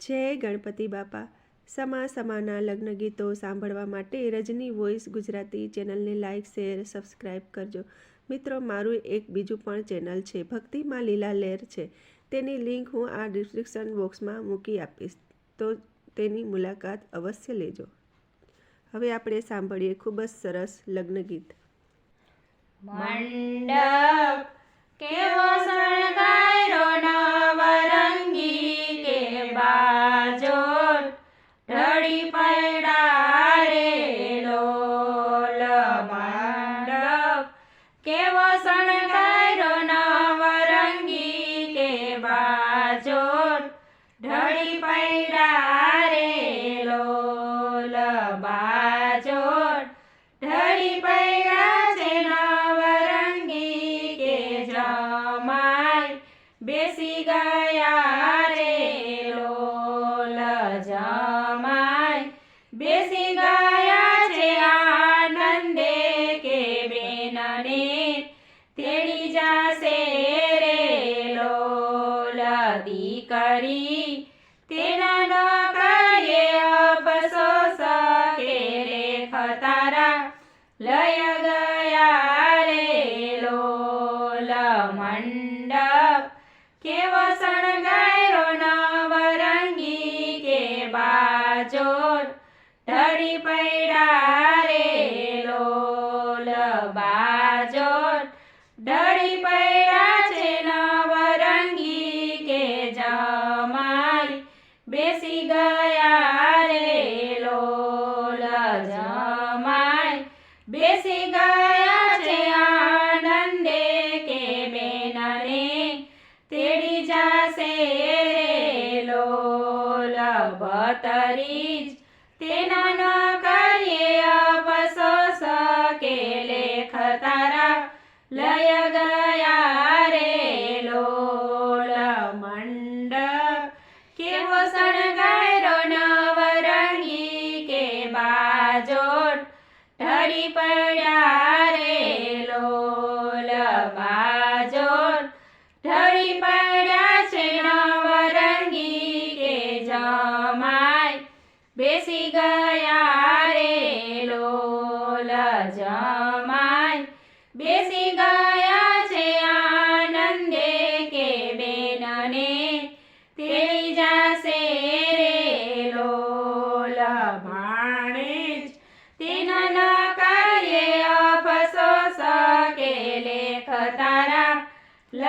જય ગણપતિ બાપા. સમા સમાના લગ્ન ગીતો સાંભળવા માટે રજની વોઇસ ગુજરાતી ચેનલને લાઇક શેર સબસ્ક્રાઈબ કરજો. મિત્રો, મારું એક બીજું પણ ચેનલ છે ભક્તિમાં લીલા લહેર છે. તેની લિંક હું આ ડિસ્ક્રિપ્શન બોક્સમાં મૂકી આપીશ. તો તેની મુલાકાત અવશ્ય લેજો. હવે આપણે સાંભળીએ ખૂબ જ સરસ લગ્ન ગીત. મંડપ કેવો શણગાર્યો કે ઢળી પડ્યા રે લોલ મંડપ કેવો દીકરી તેના ન કરે અફસોસ કે રે ખતારા લય ગયા રે લોલ મંડપ. કેવો શણગાર્યો નવરંગી કે બાજોટ ઢળી પૈડા રે લોલ બાજોટ બેસી ગયા રે લોલ જમાય. બેસી ગયા છે આનંદે કે બેનને. તેડી જાશે રે લોલ જ તેના ન કરીએ અપસોસ કે લેખ તારા લય ગયા કેવો શણગારો નવરંગી કે બાજોટ ઢળી પડ્યા રે લોલ બાજોટ. ઢળી પડ્યા છે નવરંગી કે જમાય બેસી ગયા રે લોલ જમાય બેસી ગયા છે આનંદે કે બેનને. તેડી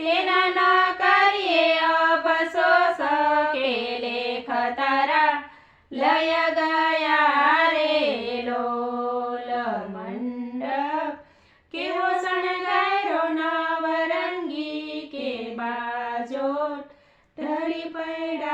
તેના ન કરીએ અફસોસ કે લેખ તારા. લય ગયા રે લોલ મંડપ. કે બાજોટ. ધરી પડ્યા